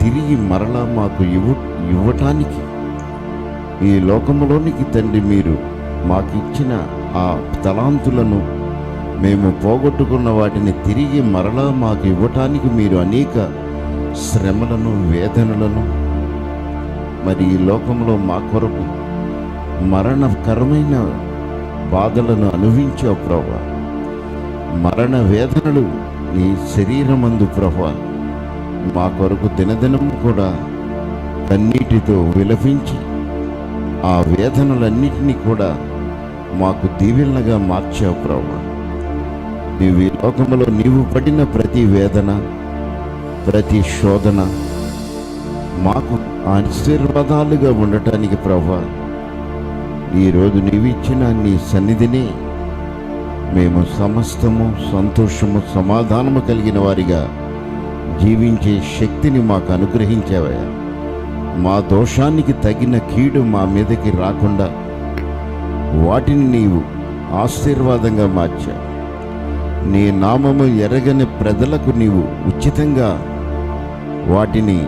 తిరిగి మరలా మాకు ఇవ్వ ఇవ్వటానికి. ఈ లోకంలోనికి తండ్రి మీరు మాకిచ్చిన ఆ తలాంతులను మేము పోగొట్టుకున్న వాటిని తిరిగి మరలా మాకు ఇవ్వటానికి మీరు అనేక శ్రమలను వేదనలను మరి ఈ లోకంలో మా కొరకు మరణకరమైన బాధలను అనుభవించావు ప్రభా. మరణ వేదనలు నీ శరీరమందు ప్రభా. మా కొరకు దినదినం కూడా కన్నీటితో విలపించి ఆ వేదనలన్నింటినీ కూడా మాకు దీవెనగా మార్చావు ప్రభా. నీవు ఈ లోకంలో నీవు పడిన ప్రతి వేదన ప్రతి శోధన మాకు ఆశీర్వాదాలుగా ఉండటానికి ప్రభా ఈరోజు నీవిచ్చిన నీ సన్నిధిని మేము సమస్తము సంతోషము సమాధానము కలిగిన వారిగా జీవించే శక్తిని మాకు అనుగ్రహించావయ్యా. మా దోషానికి తగిన కీడు మా మీదకి రాకుండా వాటిని నీవు ఆశీర్వాదంగా మార్చా. నీ నామము ఎరగని ప్రజలకు నీవు ఉచితంగా వాటిని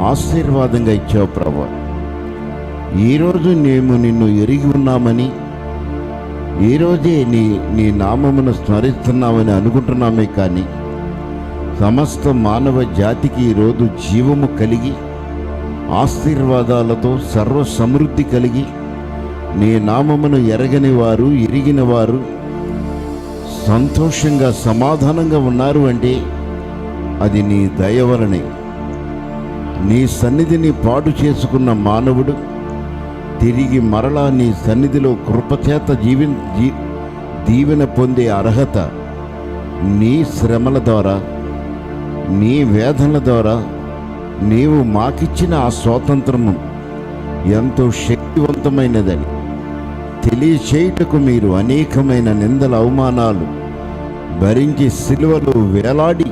ఆశీర్వాదంగా ఇచ్చావు ప్రభా. ఈరోజు మేము నిన్ను ఎరిగి ఉన్నామని ఈరోజే నీ నీ నామమును స్మరిస్తున్నామని అనుకుంటున్నామే కానీ సమస్త మానవ జాతికి ఈరోజు జీవము కలిగి ఆశీర్వాదాలతో సర్వ సమృద్ధి కలిగి నీ నామమును ఎరగని వారు ఎరిగిన వారు సంతోషంగా సమాధానంగా ఉన్నారు అంటే అది నీ దయ వలనే నీ సన్నిధిని పాడు చేసుకున్న మానవుడు తిరిగి మరలా నీ సన్నిధిలో కృపచేత జీవి జీ దీవెన పొందే అర్హత నీ శ్రమల ద్వారా నీ వేదనల ద్వారా నీవు మాకిచ్చిన ఆ స్వాతంత్రము ఎంతో శక్తివంతమైనదని. తెలియచేయుటకు మీరు అనేకమైన నిందల అవమానాలు భరించి సిలువలు వేలాడి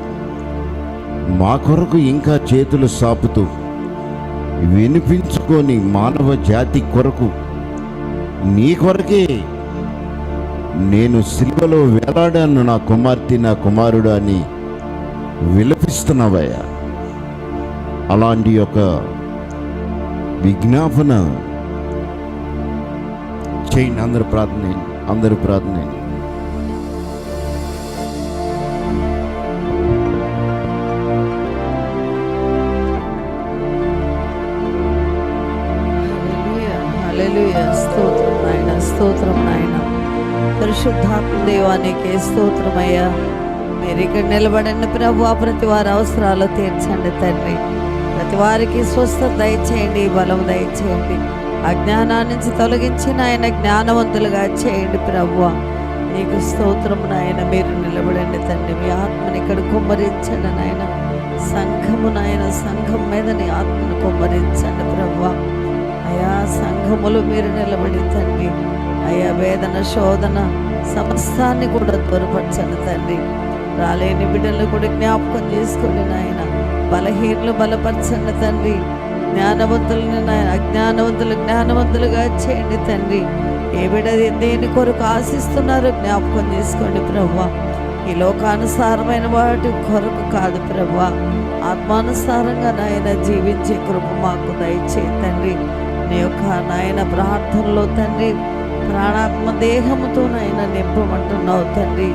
మా కొరకు ఇంకా చేతులు సాపుతూ వినిపించుకొని మానవ జాతి కొరకు నీ కొరకే నేను సిల్వలో వేలాడాను నా కుమార్తె నా కుమారుడు అని విలపిస్తున్నావయ్యా. అలాంటి యొక్క విజ్ఞాపన చేయండి. అందరు ప్రార్థన అందరు ప్రార్థన స్తోత్రం నాయన. పరిశుద్ధాత్మ దేవానికి స్తోత్రమయ్యా. మీరు ఇక్కడ నిలబడిన ప్రభు. ప్రతి వారి అవసరాలు తీర్చండి తండ్రి. ప్రతి వారికి స్వస్థత దయచేయండి బలం దయచేయండి. అజ్ఞానాన్ని నుంచి తొలగించి నాయన జ్ఞానవంతులుగా చేయండి ప్రభు. నీకు స్తోత్రం నాయన మీరు నిలబడండి తండ్రి. మీ ఆత్మని ఇక్కడ కుమ్మరించండి నాయన. సంఘము నాయన సంఘం మీద నీ ఆత్మను కుమ్మరించండి ప్రభు. అయా సంఘములు మీరు నిలబడి తండ్రి. అయా వేదన శోధన సమస్తాన్ని కూడా దూరపరచండి తండ్రి. రాలేని బిడ్డలను కూడా జ్ఞాపకం చేసుకోండి నాయన. బలహీనలు బలపరచండి తండ్రి. జ్ఞానవంతులని నాయన అజ్ఞానవంతులు జ్ఞానవంతులుగా చేయండి తండ్రి. ఏ బిడ్డ దేని కొరకు ఆశిస్తున్నారో జ్ఞాపకం చేసుకోండి ప్రభు ఈ లోకానుసారమైన వాటి కొరకు కాదు ప్రభు ఆత్మానుసారంగా నాయన జీవించే కృప మాకు దయచేయి తండ్రి. నీ యొక్క నాయన ప్రార్థనలో తండ్రి ప్రాణాత్మ దేహముతో నాయన నింపమంటున్నావు తండ్రి.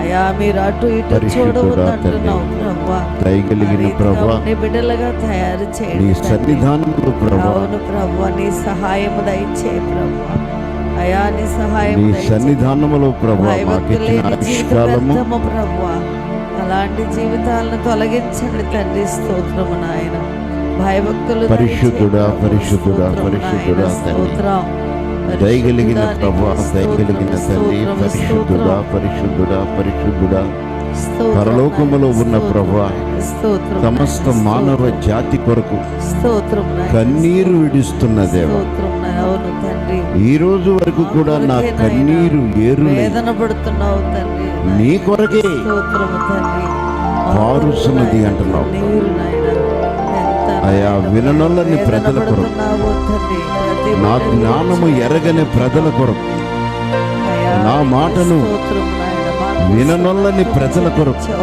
అయా మీరు అటు ఇటు చూడవద్దంటున్నావు. ప్రభా. దయగలిగిన ప్రభా నీ బిడ్డలుగా తయారు నీ చేయండి తండ్రి. సన్నిధానంలో ప్రభా. అవును ప్రభు నీ సహాయము దయచే ప్రభు. అయా నీ సహాయం నీ సన్నిధానములో ప్రభా ప్రభు. అలాంటి జీవితాలను తొలగించండి తండ్రి స్తోత్రము నాయన. భయభక్తులు పరిశుద్ధుడా, పరిశుద్ధుడా, పరిశుద్ధుడా తండ్రి. దయగలిగిన ప్రభా దయగలిగిన తండ్రి పరిశుద్ధుడా పరిశుద్ధుడా పరిశుద్ధుడా. పరలోకములో ఉన్న ప్రభా సమస్త మానవ జాతి కొరకు. కన్నీరు విడుస్తున్న దేవ. ఈ రోజు వరకు కూడా నా కన్నీరు పడుతున్నావు తండ్రి. నీ కొరకే పారుస్తున్నది అంటున్నావు. అయా విననొల్లని ప్రజల కొరకు నా జ్ఞానము ఎరగని ప్రజల కొరకు నా మాటను విననొల్లని ప్రజల కొరకు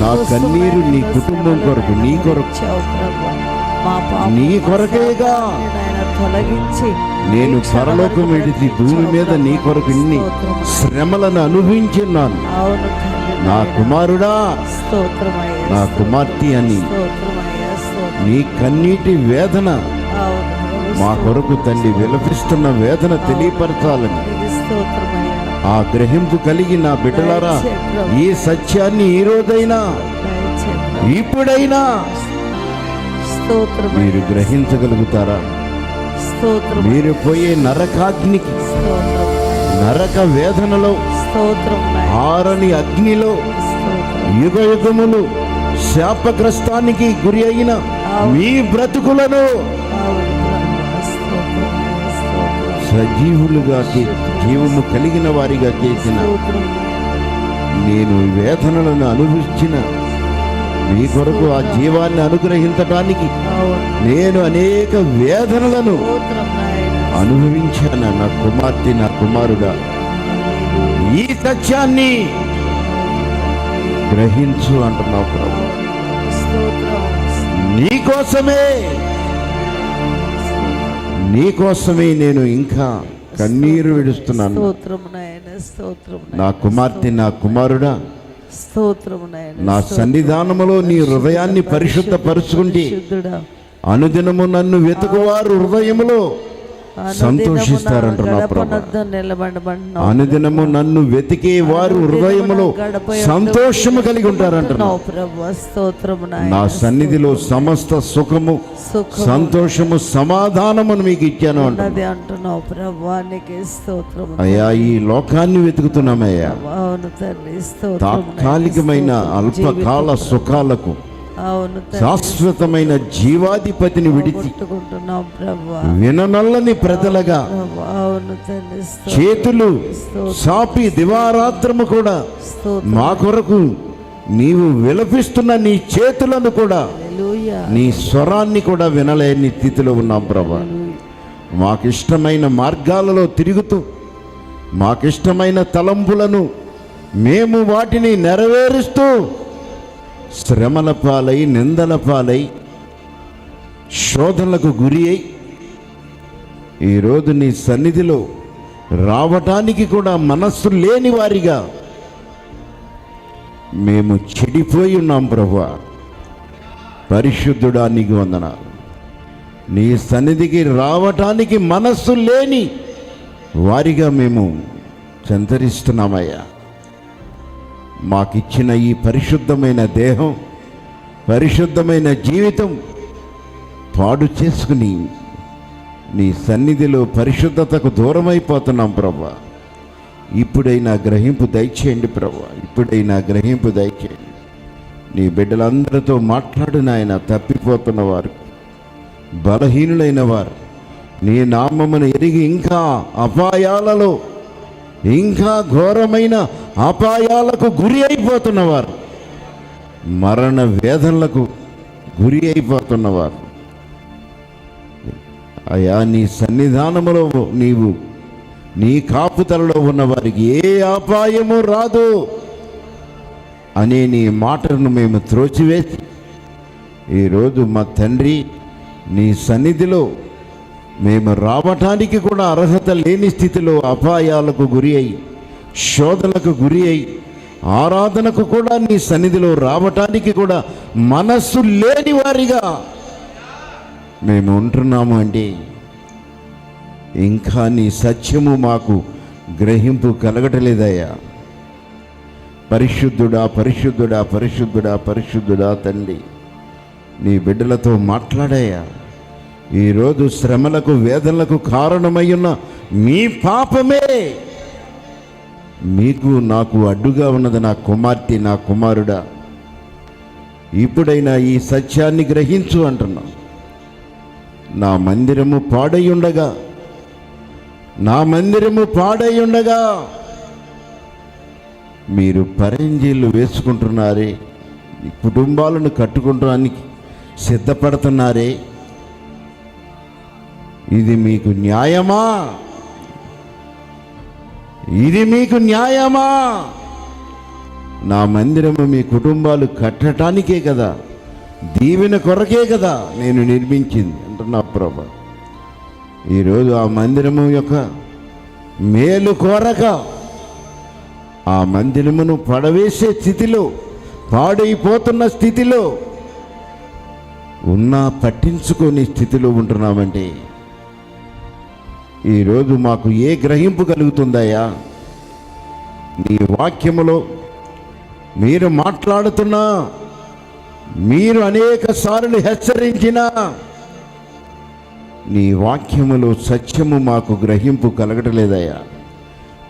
నా కన్నీరు నీ కుటుంబం కొరకు, నీ కొరకు. నీ కొరకేగా. తొలగించి నేను పరలోకం వరకు విడిచి భూమి మీద నీ కొరకు ఇన్ని. శ్రమలను అనుభవించున్నాను నా. కుమారుడా నా. కుమార్తె అని. నీ కన్నీటి వేదన మా. కొరకు తండ్రి విలపిస్తున్న వేదన తెలియపరచాలని. ఆ గ్రహింపు కలిగి నా బిడ్డలారా ఈ సత్యాన్ని ఈ రోజైనా. ఇప్పుడైనా. మీరు గ్రహించగలుగుతారా మీరు పోయే నరకాగ్నికి నరక వేదనలో. ఆరని అగ్నిలో యుగ యుగములు శాపగ్రస్తానికి గురి అయిన మీ బ్రతుకులను సజీవులుగా జీవము కలిగిన వారిగా చేసిన నేను వేదనలను అనుభవించిన మీ కొరకు ఆ జీవాన్ని అనుగ్రహించటానికి నేను అనేక వేదనలను అనుభవించాను నా కుమార్తె నా కుమారుడా. ఈ సత్యాన్ని గ్రహించు అంటున్నావు ప్రభు. నీకోసమే. నీకోసమే నేను ఇంకా కన్నీరు విడుస్తున్నాను. నా కుమార్తె నా కుమారుడా నా సన్నిధానములో నీ హృదయాన్ని పరిశుద్ధపరుచుకుంటే అనుదినము నన్ను వెతుకువారు హృదయములో. సంతోషిస్తారంటున్నా ప్రభా. గడపనద్దు నిలబడబడిన అనుదినము నన్ను వెతికే వారు హృదయములో సంతోషము కలిగి ఉంటారంటున్నావు నా సన్నిధిలో సమస్త సుఖము సుఖం సంతోషము సమాధానమును మీకు ఇచ్చాను అంట అంటున్నావు అయ్యా ఈ లోకాన్ని వెతుకుతున్నామయ్యా. తాత్కాలికమైన అల్పకాల సుఖాలకు శాశ్వతమైన జీవాధిపతిని విడిచి విననల్లని ప్రజలగా చేతులు సాపి దివారాత్రము కూడా మా కొరకు నీవు విలపిస్తున్న నీ చేతులను కూడా నీ స్వరాన్ని కూడా వినలేని స్థితిలో ఉన్నాం ప్రభా. మాకిష్టమైన మార్గాలలో తిరుగుతూ మాకిష్టమైన తలంపులను మేము వాటిని నెరవేరుస్తూ శ్రమల పాలై నిందల పాలై శోధనలకు గురి అయి ఈరోజు నీ సన్నిధిలో రావటానికి కూడా మనస్సు లేని వారిగా మేము చెడిపోయి ఉన్నాం ప్రభా పరిశుద్ధుడా నీకు వందనాలు. నీ సన్నిధికి రావటానికి మనస్సు లేని వారిగా మేము సంతరిస్తున్నామయ్యా మాకిచ్చిన ఈ పరిశుద్ధమైన దేహం పరిశుద్ధమైన జీవితం పాడు చేసుకుని నీ సన్నిధిలో పరిశుద్ధతకు దూరమైపోతున్నాం ప్రభా. ఇప్పుడైనా గ్రహింపు దయచేయండి ప్రభా. ఇప్పుడైనా గ్రహింపు దయచేయండి. నీ బిడ్డలందరితో మాట్లాడు నాయన తప్పిపోతున్న వారు బలహీనులైన వారు నీ నామమును ఎరిగి ఇంకా అపాయాలలో ఇంకా ఘోరమైన అపాయాలకు గురి అయిపోతున్నవారు. మరణ వేదనలకు గురి అయిపోతున్నవారు. అయా నీ సన్నిధానములో నీవు నీ కాపుతలలో ఉన్నవారికి ఏ అపాయము రాదు అనే నీ మాటను మేము త్రోచివేసి ఈరోజు మా తండ్రి నీ సన్నిధిలో మేము రావటానికి కూడా అర్హత లేని స్థితిలో అపాయాలకు గురి అయి శోధనకు గురి అయి ఆరాధనకు కూడా నీ సన్నిధిలో రావటానికి కూడా మనస్సు లేని వారిగా మేము ఉంటున్నాము అండి. ఇంకా నీ సత్యము మాకు గ్రహింపు కలగటలేదయ్యా. పరిశుద్ధుడా పరిశుద్ధుడా పరిశుద్ధుడా పరిశుద్ధుడా తండ్రి నీ బిడ్డలతో మాట్లాడాయా ఈరోజు శ్రమలకు వేదనలకు కారణమై ఉన్న మీ పాపమే. మీకు నాకు అడ్డుగా ఉన్నది నా కుమార్తె నా కుమారుడా. ఇప్పుడైనా ఈ సత్యాన్ని గ్రహించు అంటున్నా. నా మందిరము పాడై ఉండగా నా మందిరము పాడై ఉండగా మీరు పరంజీలు వేసుకుంటున్నారే కుటుంబాలను కట్టుకుంటానికి సిద్ధపడుతున్నారే ఇది మీకు న్యాయమా? ఇది మీకు న్యాయమా? నా మందిరము మీ కుటుంబాలు కట్టడానికే కదా. దీవెన కొరకే కదా నేను నిర్మించింది అంటున్నా ప్రభా. ఈరోజు ఆ మందిరము యొక్క మేలు కోరక ఆ మందిరమును పడవేసే స్థితిలో పాడైపోతున్న స్థితిలో ఉన్నా పట్టించుకొని స్థితిలో ఉంటున్నామంటే ఈరోజు మాకు ఏ గ్రహింపు కలుగుతుందయ్యా? నీ వాక్యములో మీరు మాట్లాడుతున్నా మీరు అనేక సార్లు హెచ్చరించిన నీ వాక్యములో సత్యము మాకు గ్రహింపు కలగటలేదయ్యా.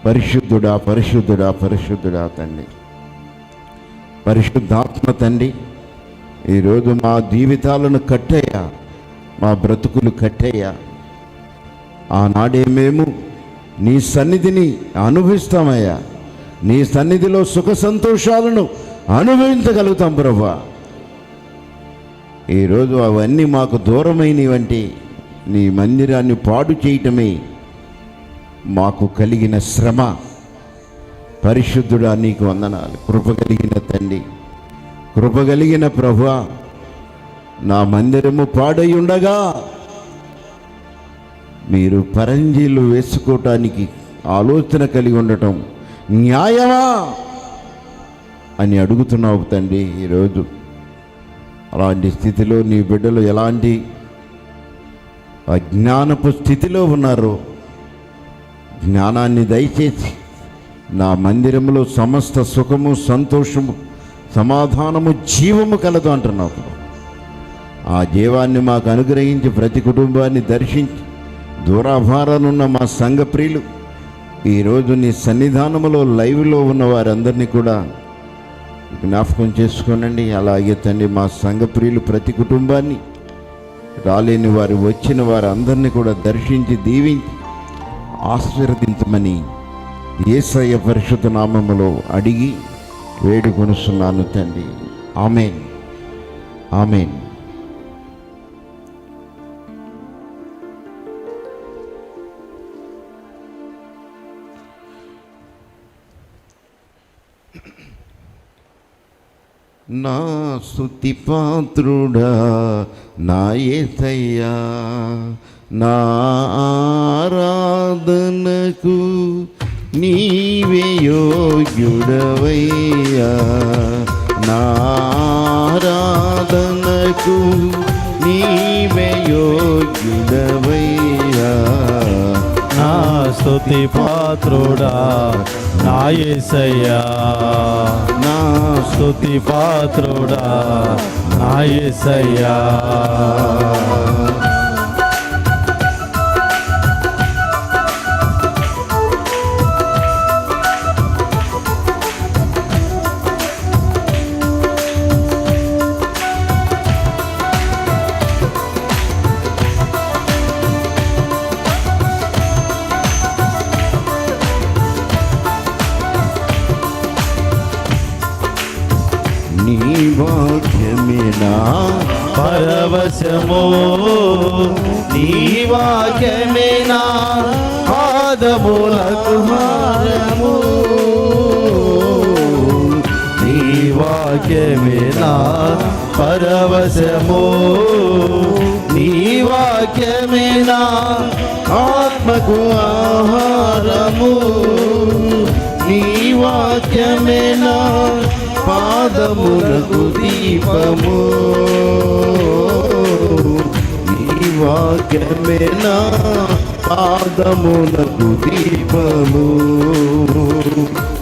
పరిశుద్ధుడా పరిశుద్ధుడా పరిశుద్ధుడా తండ్రి. పరిశుద్ధాత్మ తండ్రి ఈరోజు మా జీవితాలను కట్టయ్యా మా బ్రతుకులు కట్టయ్యా. ఆనాడే మేము నీ సన్నిధిని అనుభవిస్తామయ్యా. నీ సన్నిధిలో సుఖ సంతోషాలను అనుభవించగలుగుతాం ప్రభా. ఈరోజు అవన్నీ మాకు దూరమైనవంటి నీ మందిరాన్ని పాడు చేయటమే మాకు కలిగిన శ్రమ. పరిశుద్ధుడా నీకు వందనాలు. కృప కలిగిన తండ్రి. కృప కలిగిన ప్రభు నా మందిరము పాడై ఉండగా మీరు పరంజీలు వేసుకోవటానికి ఆలోచన కలిగి ఉండటం న్యాయమా అని అడుగుతున్నావు తండ్రి ఈరోజు. అలాంటి స్థితిలో నీ బిడ్డలు ఎలాంటి అజ్ఞానపు స్థితిలో ఉన్నారు జ్ఞానాన్ని దయచేసి నా మందిరంలో సమస్త సుఖము సంతోషము సమాధానము జీవము కలదు అంటున్నావు. ఆ జీవాన్ని మాకు అనుగ్రహించి ప్రతి కుటుంబాన్ని దర్శించి దూరాభారానున్న మా సంఘ ప్రియులు ఈరోజు నీ సన్నిధానములో లైవ్లో ఉన్న వారందరినీ కూడా జ్ఞాపకం చేసుకోనండి. అలాగే తండ్రి మా సంఘ ప్రియులు ప్రతి కుటుంబాన్ని రాలేని వారు వచ్చిన వారందరినీ కూడా దర్శించి దీవించి ఆశీర్వదించమని ఏసయ్య పరిశుద్ధ నామములో అడిగి వేడుకొనుస్తున్నాను తండ్రి. ఆమెన్. ఆమెన్. నా స్తుతి పాత్రుడా నా ఏసయ్యా నా ఆరాధనకు నీవే యోగ్యుడవయ్యా. నా ఆరాధనకు నీవే యోగ్యుడవ నా స్తుతి పాత్రుడా నా ఏసయ్యా. నా స్తుతి పాత్రుడా నా ఏసయ్యా. వాక్యమేనా పరవశమో నీ వాక్యమే నా పాదములకు హారము నీ వాక్యమే పరవశమో నీ వాక్యమే ఆత్మకు ఆహారము నీ వాక్యమేనా పాదములకు దీపము. నీ వాక్యమే నా పాదములకు దీపము.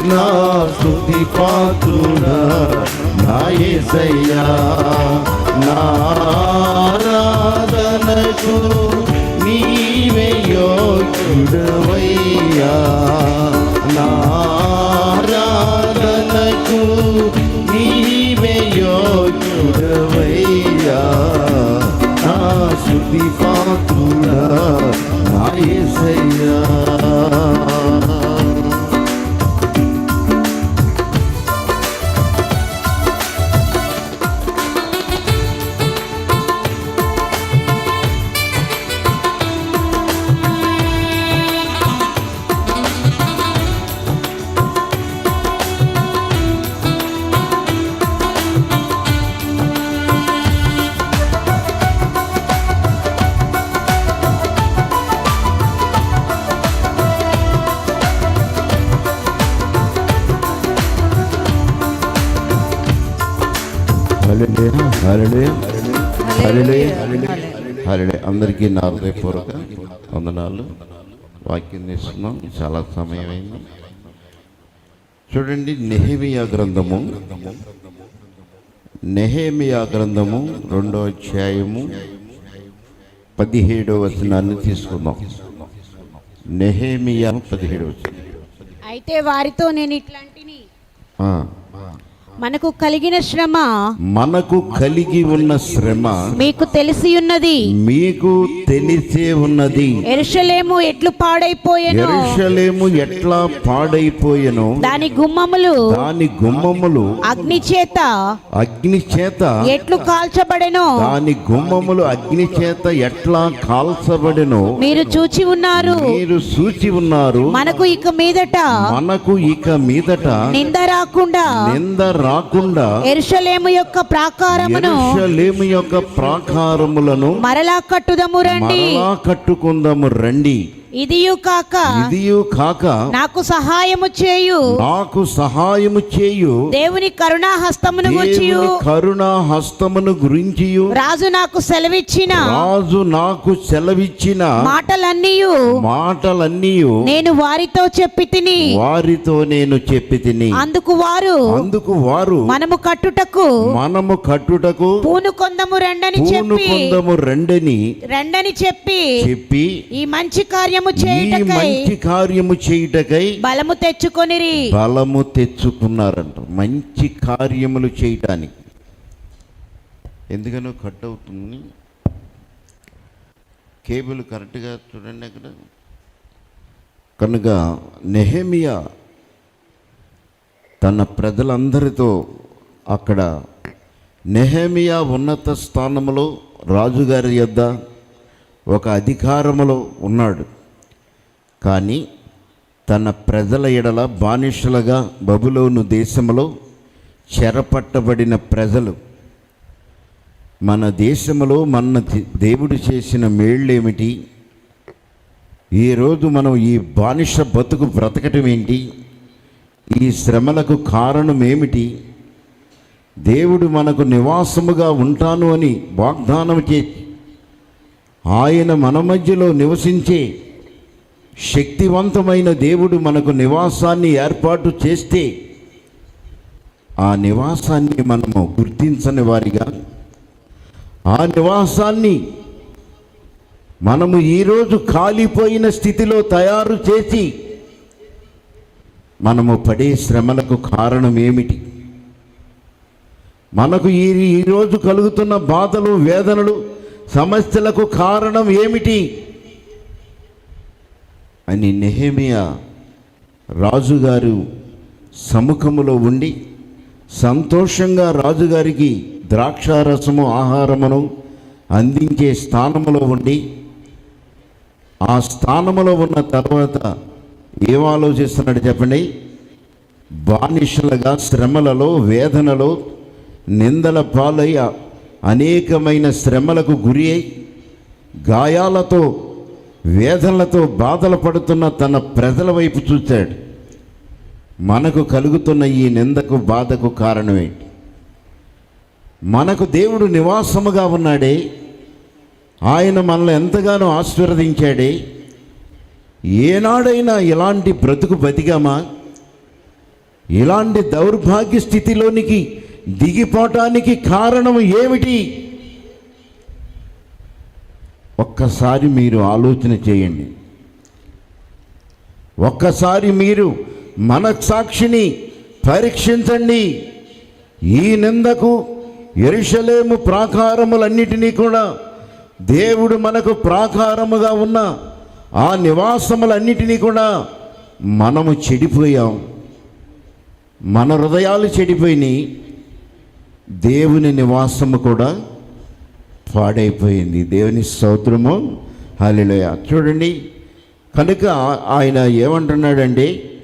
నా స్థుతి పాత్రుడా నాయసయ్యా నారాధనకు నీవే యోగ్యుడవయ్యా. నా ఆరాధనకు నీవే యోగ్యుడవయ్యా. నా శుద్ధి పాత్రుడా నా యేసయ్యా అందరికీ నా హృదయపూర్వక వందనాలు. వాక్యం తీసుకున్నాం చాలా సమయం అయింది చూడండి నెహేమియా గ్రంథము. నెహేమియా గ్రంథము రెండో అధ్యాయము పదిహేడవ వచనాన్ని తీసుకుందాం. నెహేమియా పదిహేడవ వచనం. అయితే వారితో నేను ఇట్లాంటిని. ఆ, మనకు కలిగిన శ్రమ మనకు కలిగి ఉన్న శ్రమ మీకు తెలిసి ఉన్నది. మీకు తెలిసే ఉన్నది. ఎరుషలేము ఎట్లు పాడైపోయెను ఎరుషలేము ఎట్లా పాడైపోయెనో దాని గుమ్మములు దాని గుమ్మములు అగ్ని చేత అగ్ని చేత ఎట్లు కాల్చబడెను దాని గుమ్మములు అగ్ని చేత ఎట్లా కాల్చబడెనో మీరు చూచి ఉన్నారు. మీరు సూచి ఉన్నారు. మనకు ఇక మీదట మనకు ఇక మీదట నింద రాకుండా నింద రాకుండా ఎరుషలేము యొక్క ప్రాకారమును ఎరుషలేము యొక్క ప్రాకారములను మరలా కట్టుదము రండి. మరలా కట్టుకుందాము రండి. ఇదియు కాక ఇదియు కాక నాకు సహాయము చేయు. నాకు సహాయము చేయు. దేవుని కరుణా హస్తమును దేవుని కరుణ హస్తమును గురించి రాజు నాకు సెలవిచ్చిన రాజు నాకు సెలవిచ్చిన మాటలన్నీయు. మాటలన్నీ నేను వారితో చెప్పి తిని వారితో నేను చెప్పి తిని అందుకు వారు అందుకు వారు మనము కట్టుటకు మనము కట్టుటకు పూను కొందము రెండని పూను చెప్పి కొందము రెండని రెండని చెప్పి చెప్పి ఈ మంచి కార్యము చేయుటకై మంచి కార్యము చేయుటకై బలము తెచ్చుకొనిరి. బలము తెచ్చుకున్నారంట. మంచి కార్యములు చేయటానికి. ఎందుకనో కట్ అవుతుంది. కేబుల్ కరెక్ట్గా చూడండి అక్కడ. కనుక నెహమియా తన ప్రజలందరితో అక్కడ నెహమియా ఉన్నత స్థానములో రాజుగారి యొద్ద ఒక అధికారములో ఉన్నాడు. కానీ తన ప్రజల ఎడల బానిసలుగా బబులోను దేశంలో చెరపట్టబడిన ప్రజలు మన దేశంలో మన దేవుడు చేసిన మేళ్ళేమిటి? ఈరోజు మనం ఈ బానిస బతుకు బ్రతకటం ఏంటి? ఈ శ్రమలకు కారణం ఏమిటి? దేవుడు మనకు నివాసముగా ఉంటాను అని వాగ్దానం చే ఆయన మన మధ్యలో నివసించే శక్తివంతమైన దేవుడు మనకు నివాసాన్ని ఏర్పాటు చేస్తే ఆ నివాసాన్ని మనము గుర్తించని వారిగా ఆ నివాసాన్ని మనము ఈరోజు కాలిపోయిన స్థితిలో తయారు చేసి మనము పడే శ్రమలకు కారణం ఏమిటి? మనకు ఈ ఈరోజు కలుగుతున్న బాధలు వేదనలు సమస్యలకు కారణం ఏమిటి? అని నెహేమియా రాజుగారు సముఖములో ఉండి సంతోషంగా రాజుగారికి ద్రాక్షారసము ఆహారమును అందించే స్థానములో ఉండి ఆ స్థానములో ఉన్న తర్వాత ఏం ఆలోచిస్తున్నాడు చెప్పండి? బానిసలుగా శ్రమలలో వేదనలో నిందల పాలై అనేకమైన శ్రమలకు గురి అయి గాయాలతో వేదనలతో బాధలు పడుతున్న తన ప్రజల వైపు చూశాడు మనకు కలుగుతున్న ఈ నిందకు బాధకు కారణమేంటి మనకు దేవుడు నివాసముగా ఉన్నాడే. ఆయన మనల్ని ఎంతగానో ఆశీర్వదించాడే. ఏనాడైనా ఇలాంటి బ్రతుకు బతికామా? ఇలాంటి దౌర్భాగ్య స్థితిలోనికి దిగిపోవటానికి కారణం ఏమిటి? ఒక్కసారి మీరు ఆలోచన చేయండి. ఒక్కసారి మీరు మనస్సాక్షిని పరీక్షించండి. ఈ నిందకు ఎరుషలేము ప్రాకారములన్నిటినీ కూడా దేవుడు మనకు ప్రాకారముగా ఉన్న ఆ నివాసములన్నిటినీ కూడా మనము చెడిపోయాం. మన హృదయాలు చెడిపోయినాయి. దేవుని నివాసము కూడా పాడైపోయింది. దేవుని స్తోత్రము. హల్లెలూయా. చూడండి. కనుక ఆయన ఏమంటున్నాడంటే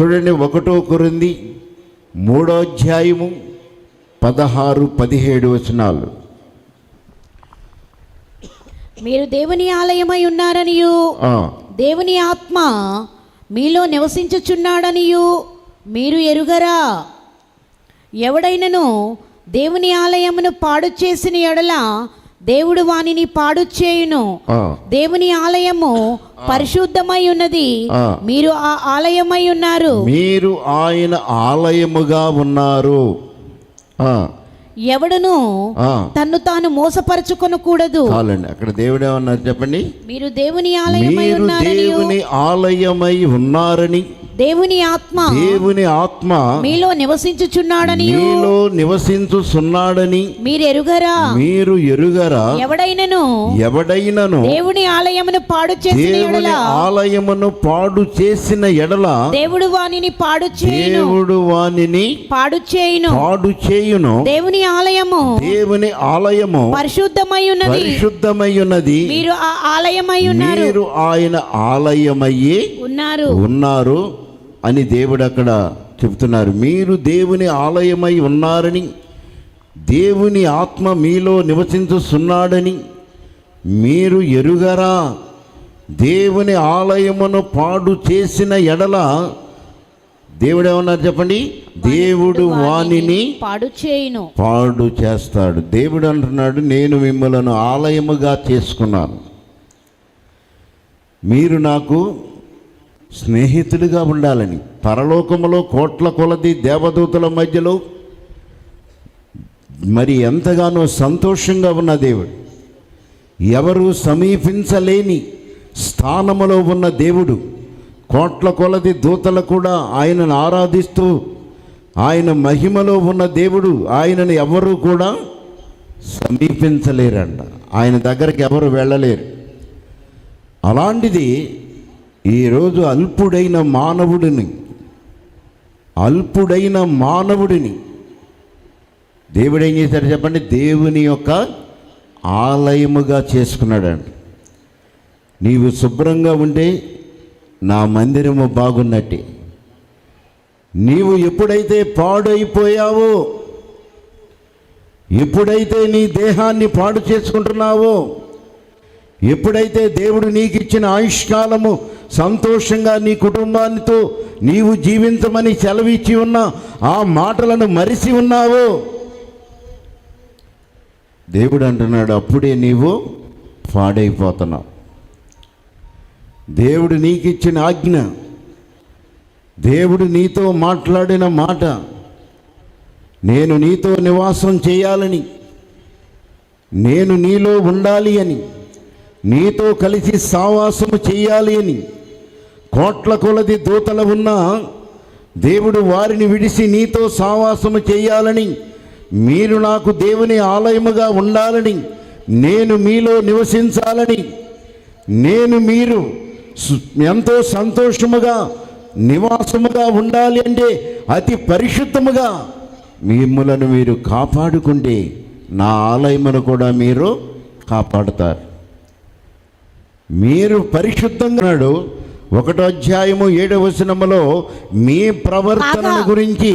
చూడండి ఒకటో కొరింది మూడో అధ్యాయము పదహారు పదిహేడు వచనాలు. మీరు దేవుని ఆలయమై ఉన్నారనియు. ఆ, దేవుని ఆత్మ మీలో నివసించుచున్నాడనియు. మీరు ఎరుగరా? ఎవడైనను దేవుని ఆలయమును పాడు చేసిన ఎడల దేవుడు వానిని పాడు చేయును. దేవుని ఆలయము పరిశుద్ధమై ఉన్నది. మీరు ఆ ఆలయమై ఉన్నారు. మీరు ఆయన ఆలయముగా ఉన్నారు. ఎవడును? తన్ను తాను మోసపరచుకొనకూడదు చాలండి అక్కడ దేవుడు ఏమన్నారు చెప్పండి? మీరు దేవుని ఆలయమై మీరు ఉన్నారని దేవుని ఆలయమై ఉన్నారని దేవుని ఆత్మ దేవుని ఆత్మ మీలో నివసించుచున్నాడని మీలో నివసించుచున్నాడని మీరు ఎరుగరా మీరు ఎరుగరా? ఎవడైనను? ఎవడైనను? దేవుని ఆలయమును పాడు చేసిన దేవుని ఆలయమును పాడు చేసిన ఎడల దేవుడు వానిని పాడు చేయును. దేవుడు వానిని పాడు చేయును. పాడు చేయును. దేవుని ఆలయము దేవుని ఆలయము పరిశుద్ధమై ఉన్నది పరిశుద్ధమై ఉన్నది మీరు ఆ ఆలయమై ఉన్నారు. మీరు ఆయన ఆలయమయ్యి ఉన్నారు. ఉన్నారు. అని దేవుడు అక్కడ చెబుతున్నారు. మీరు దేవుని ఆలయమై ఉన్నారని దేవుని ఆత్మ మీలో నివసించుచున్నాడని మీరు ఎరుగరా? దేవుని ఆలయమును పాడు చేసిన ఎడల దేవుడు ఏమన్నారు చెప్పండి? దేవుడు వానిని పాడు చేయును. పాడు చేస్తాడు. దేవుడు అంటున్నాడు నేను మిమ్మలను ఆలయముగా చేసుకున్నాను. మీరు నాకు స్నేహితులుగా ఉండాలని పరలోకములో కోట్ల కొలది దేవదూతల మధ్యలో మరి ఎంతగానో సంతోషంగా ఉన్న దేవుడు. ఎవరు సమీపించలేని స్థానములో ఉన్న దేవుడు. కోట్ల కొలది దూతలు కూడా ఆయనను ఆరాధిస్తూ ఆయన మహిమలో ఉన్న దేవుడు ఆయనను ఎవరు కూడా సమీపించలేరంట. ఆయన దగ్గరికి ఎవరు వెళ్ళలేరు. అలాంటిది ఈరోజు అల్పుడైన మానవుడిని అల్పుడైన మానవుడిని దేవుడు ఏం చేశాడు చెప్పండి? దేవుని యొక్క ఆలయముగా చేసుకున్నాడండి. నీవు శుభ్రంగా ఉంటే నా మందిరము బాగున్నట్టే. నీవు ఎప్పుడైతే పాడైపోయావో ఎప్పుడైతే నీ దేహాన్ని పాడు చేసుకుంటున్నావో ఎప్పుడైతే దేవుడు నీకు ఇచ్చిన ఆయుష్కాలము సంతోషంగా నీ కుటుంబానితో నీవు జీవించమని సెలవిచ్చి ఉన్న ఆ మాటలను మరిసి ఉన్నావో. దేవుడు అంటున్నాడు అప్పుడే నీవు పాడైపోతున్నావు. దేవుడు నీకు ఇచ్చిన ఆజ్ఞ దేవుడు నీతో మాట్లాడిన మాట నేను నీతో నివాసం చేయాలని నేను నీలో ఉండాలి అని నీతో కలిసి సావాసము చేయాలి అని కోట్ల కొలది దూతలు ఉన్నా దేవుడు వారిని విడిసి నీతో సావాసము చేయాలని మీరు నాకు దేవుని ఆలయముగా ఉండాలని నేను మీలో నివసించాలని నేను మీరు ఎంతో సంతోషముగా నివాసముగా ఉండాలి అంటే అతి పరిశుద్ధముగా మిమ్మలను మీరు కాపాడుకుంటే నా ఆలయమును కూడా మీరు కాపాడుతారు. మీరు పరిశుద్ధంగా ఉన్నాడు ఒకటో అధ్యాయము ఏడవ వచనములో మీ ప్రవర్తన గురించి